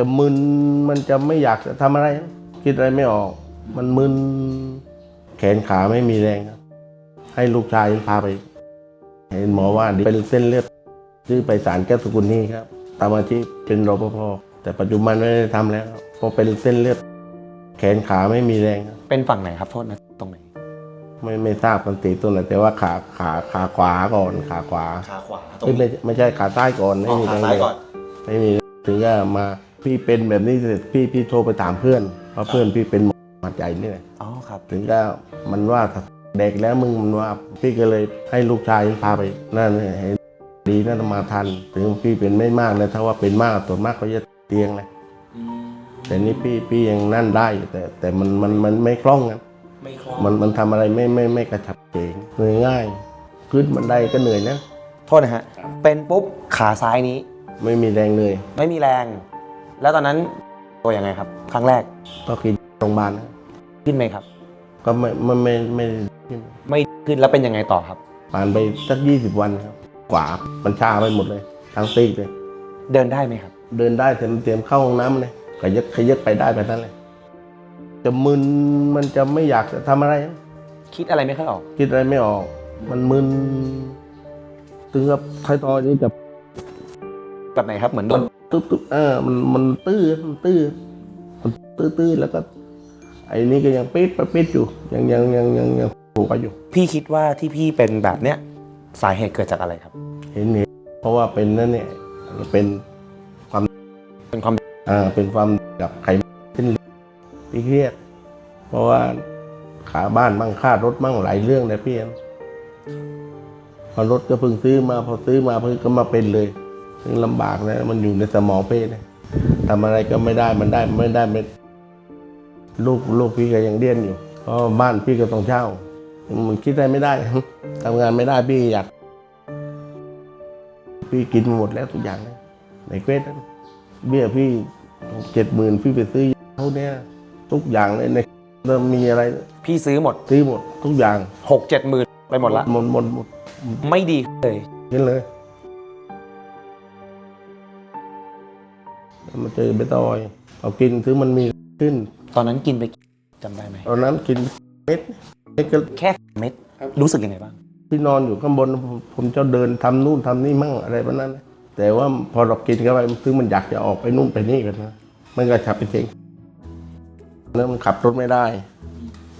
จะมึนมันจะไม่อยากจะทำอะไร คิดอะไรไม่ออก มันมึนแขนขาไม่มีแรงครับ ให้ลูกชายพาไป เห็นหมอว่าเป็นเส้นเลือดชื่อไปสารแก้วสกุลนี่ครับตามอาชีพเป็นรปภแต่ปัจจุบันไม่ได้ทำแล้วครับเพราะเป็นเส้นเลือด แขนขาไม่มีแรงครับเป็นฝั่งไหนครับโทษนะตรงไหนไม่ไม่ทราบกันตีตัวไหนแต่ว่าขาขาขาขวาก่อนขาขวาขาขวาตรเอ้ยไม่ไม่ใช่ขาใต้ก่อนไม่มีแรงเลยไม่มีถึงก็มา พี่เป็นแบบนี้เสร็จพี่พี่โทรไปถามเพื่อนเพราะเพื่อนพี่เป็นหมอหัดใหญ่นี่แหละอ๋อครับ ถึงก็มันว่าเด็กแล้วมึงมันว่าพี่ก็เลยให้ลูกชายพาไปนั่นให้ดีนั่นมาทัน ถึงพี่เป็นไม่มากนะถ้าว่าเป็นมากส่วนมากเขาจะเตียงเลยแต่นี่พี่พี่ยังนั่นได้อยู่แต่แต่มันมันมันไม่คล่องนะไม่คล่องมันมันทำอะไรไม่ไม่ไม่กระฉับเฉงเหนื่อยง่ายขึ้นบันไดก็เหนื่อยนะโทษนะฮะเป็นปุ๊บขาซ้ายนี้ ไม่มีแรงเลย ไม่มีแรง แล้วตอนนั้นตัวยังไงครับ ครั้งแรกก็กินโรงพยาบาลนะขึ้นไหมครับ ก็ไม่ไม่ไม่ไม่ไม่ไม่ขึ้นแล้วเป็นยังไงต่อครับ ผ่านไปสักยี่สิบวันครับกว่ามันชาไปหมดเลย ทั้งซีกเลย เดินได้ไหมครับ เดินได้เต็มเต็มเข้าห้องน้ำเลยขยักขยักไปได้ไปนั่นเลย จะมึนมันจะไม่อยากจะทำอะไร คิดอะไรไม่ค่อยออก คิดอะไรไม่ออก มันมึนถึงกับไทยทอยนี่จะแบบไหนครับเหมือนโดน ตึ๊บตึ๊บเออมันมันตื้อมันตื้อมันตื้อตื้อแล้วก็ ไอ้นี่ก็ยังปิดไปปิดอยู่ ยังยังยังยังยังผูกไปอยู่ พี่คิดว่าที่พี่เป็นแบบเนี้ยสาเหตุเกิดจากอะไรครับ เห็นเห็นเพราะว่าเป็นนั่นเนี่ยเป็นเป็นความอ่าเป็นความกับไขมันเส้นเลือดที่เครียด เพราะว่าขาบ้านบ้างค่ารถบ้างหลายเรื่องนะพี่เอ็มพอรถก็เพิ่งซื้อมาพอซื้อมาเพิ่งก็มาเป็นเลย ซึ่งลำบากนะมันอยู่ในสมองเพ่นะทำอะไรก็ไม่ได้มันได้ไม่ได้ไม่ลูกลูกพี่ก็ยังเลี้ยนอยู่เพราะบ้านพี่ก็ต้องเช่า มันคิดอะไรไม่ได้ทำงานไม่ได้พี่อยาก พี่กินหมดแล้วทุกอย่างเลยในเควสนั้นเบี้ยพี่เจ็ดหมื่นพี่ไปซื้อยาเขาเนี่ยทุกอย่างเลยในเริ่มมีอะไร พี่ซื้อหมดซื้อหมดทุกอย่างหกเจ็ดหมื่นไปหมดละหมดหมดหมดไม่ดีเลยเห็นเลย มาเจอเบตอยเอากินถึงมันมีขึ้น ตอนนั้นกินไปจำได้ไหม ตอนนั้นกินเม็ดเม็ดก็ แค่เม็ดรู้สึกยังไงบ้างพี่นอนอยู่ข้างบนผมผมจะเดินทำนู่นทำนี่มั่งอะไรประมาณนั้นนะแต่ว่าพอเรากินเข้าไปซึ่งมันอยากจะออกไปนู่นไปนี่กันนะมันก็ฉับไปเองแล้วมันขับรถไม่ได้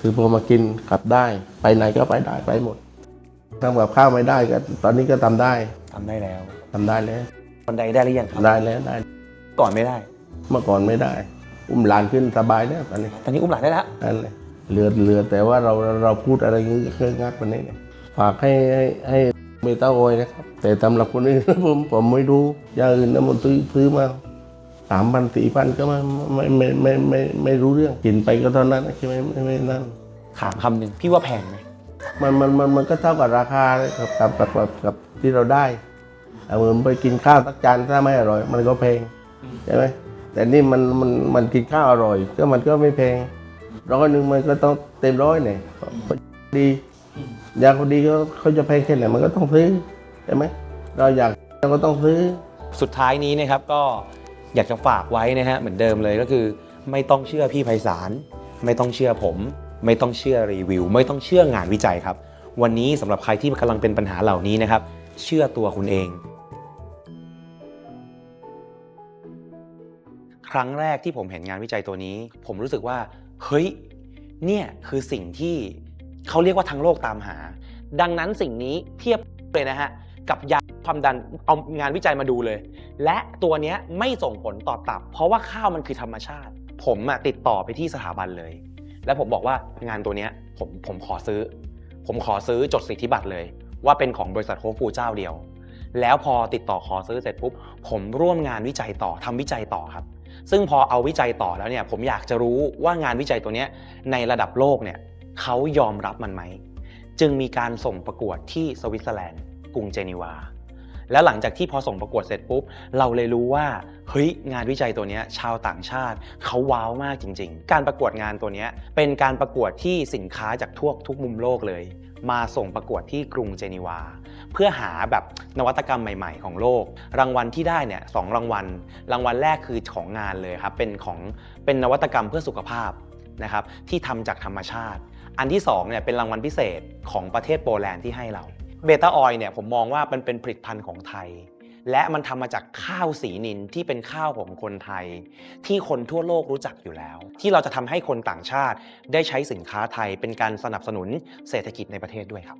คือพอมากินขับได้ ไปไหนก็ไปได้ไปหมดทำกับข้าวไม่ได้ก็ตอนนี้ก็ทำได้ทำได้แล้ว ทำได้แล้ว บันไดได้หรือยังครับ ได้แล้วได้ ก่อนไม่ได้ เมื่อก่อนไม่ได้ อุ้มหลานขึ้นสบายแล้วตอนนี้ตอนนี้อุ้มหลานได้แล้วนั่นเลยเหลือเหลือแต่ว่าเราเราพูดอะไรงี้เครื่องงักวันนี้เนี่ยฝากให้ให้ให้เบต้าโอยนะครับ แต่สำหรับคนอื่นผมผมไม่รู้อย่างอื่นนะมันซื้อซื้อมาสามพันสี่พันก็ไม่ไม่ไม่ไม่ไม่ไม่ไม่รู้เรื่องกินไปก็เท่านั้นใช่ไหมไม่ไม่นั่นถามคำหนึ่งพี่ว่าแพงไหมมันมันมันมันก็เท่ากับราคาเลยกับกับกับกับกับที่เราได้เอาเหมือนไปกินข้าวสักจานถ้าไม่อร่อย มันก็แพง ใช่ไหมแต่นี่มันมันมันกินข้าวอร่อย ก็มันก็ไม่แพงร้อยหนึ่งมันก็ต้องเต็มร้อยเนี่ยดีอยากเขาดีก็เขาจะแพงแค่ไหนมันก็ต้องซื้อใช่ไหมเราอยากเราก็ต้องซื้อสุดท้ายนี้นะครับก็อยากจะฝากไว้นะฮะเหมือนเดิมเลยก็คือ ไม่ต้องเชื่อพี่ไพศาลไม่ต้องเชื่อผม ไม่ต้องเชื่อรีวิว ไม่ต้องเชื่องานวิจัยครับ วันนี้สำหรับใครที่กำลังเป็นปัญหาเหล่านี้นะครับ เชื่อตัวคุณเอง ครั้งแรกที่ผมเห็นงานวิจัยตัวนี้ ผมรู้สึกว่า เฮ้ย เนี่ยคือสิ่งที่เขาเรียกว่าทั้งโลกตามหา ดังนั้นสิ่งนี้เทียบเลยนะฮะ กับยาความดันเอางานวิจัยมาดูเลย และตัวเนี้ยไม่ส่งผลต่อตับ เพราะว่าข้าวมันคือธรรมชาติ ผมอะติดต่อไปที่สถาบันเลย แล้วผมบอกว่างานตัวเนี้ยผมผมขอซื้อ ผมขอซื้อจดสิทธิบัตรเลย ว่าเป็นของบริษัทโฮฟูเจ้าเดียวแล้วพอติดต่อขอซื้อเสร็จปุ๊บ ผมร่วมงานวิจัยต่อทำวิจัยต่อครับ ซึ่งพอเอาวิจัยต่อแล้วเนี่ยผมอยากจะรู้ว่างานวิจัยตัวนี้ในระดับโลกเนี่ยเขายอมรับมันไหม จึงมีการส่งประกวดที่สวิตเซอร์แลนด์ กรุงเจนีวา แล้วหลังจากที่พอส่งประกวดเสร็จปุ๊บ เราเลยรู้ว่าเฮ้ยงานวิจัยตัวนี้ชาวต่างชาติเขาว้าวมากจริง ๆ การประกวดงานตัวนี้เป็นการประกวดที่สินค้าจากทั่วทุกมุมโลกเลย มาส่งประกวดที่กรุงเจนีวา เพื่อหาแบบนวัตกรรมใหม่ๆ ของโลก รางวัลที่ได้เนี่ยสองรางวัล รางวัลแรกคือของงานเลยครับเป็นของเป็นนวัตกรรมเพื่อสุขภาพนะครับที่ทำจากธรรมชาติ อันที่2เนี่ยเป็นรางวัลพิเศษของประเทศโปแลนด์ที่ให้เราเบต้าออยเนี่ยผมมองว่ามันเป็นผลิตภัณฑ์ของไทย และมันทำมาจากข้าวสีนินที่เป็นข้าวของคนไทย ที่คนทั่วโลกรู้จักอยู่แล้ว ที่เราจะทำให้คนต่างชาติได้ใช้สินค้าไทยเป็นการสนับสนุนเศรษฐกิจในประเทศด้วยครับ